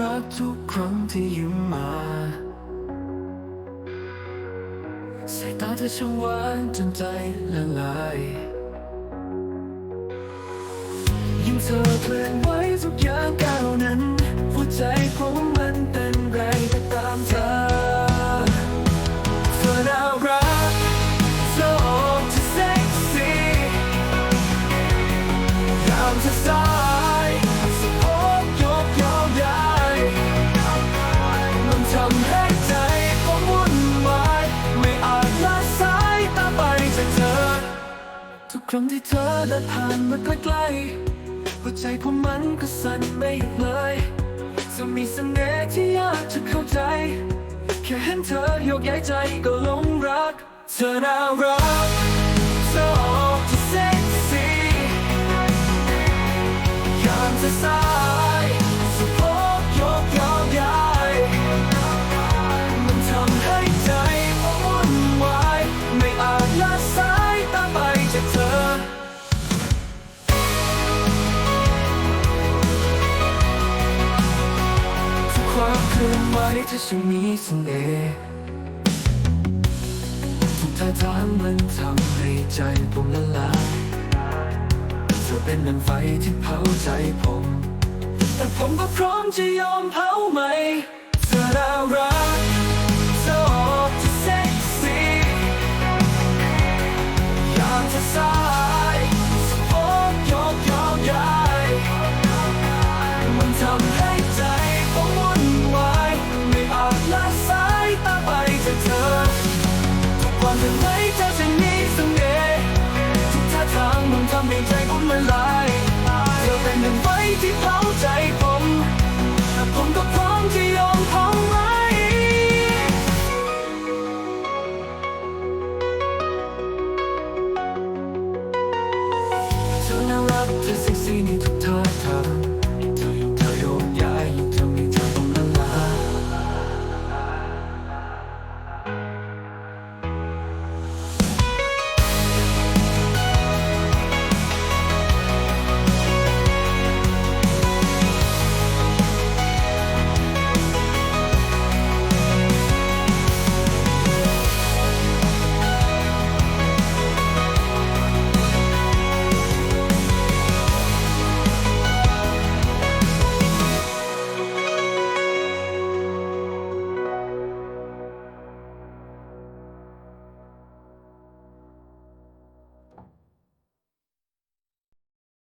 รักทุกครั้งที่ยิ้มมาสายตาเธอช่างหวานจนใจละลาย เธอเคลื่อนไหวทุกอย่างก้าวนั้นหัวใจของมันเต้นแรงไปตามเธอเธอน่ารักเธอออกจะเซ็กซี่ยามเธอสายสะโพกยกยาวใหญ่มันทำให้ใจผมวุ่นวายไม่อาจละสายตาไปจากเธอ ทุกครั้งที่เธอเดินผ่านมาใกล้ๆ หัวใจผมมันก็สั่นไม่หยุดเลยจะมีเสน่ห์ที่ยากจะเข้าใจ แค่เห็นเธอโยกย้ายใจก็หลงรัก เธอน่ารัก ความเคลื่อไหวเธอช่างมีเสน่ห์ทุกท่าทางมันทำให้ใจผมละลายเธอเป็นดังไฟที่เผาใจผม แต่ผมก็พร้อมจะยอมเผาไหม ใจผมละลายเธอเป็นหนึ่งไฟที่เผาใจผมแต่ผมก็พร้อมที่ยอมเผาไหมเธอน่ารักเธอเซ็กซี่ในทุกท่าทาง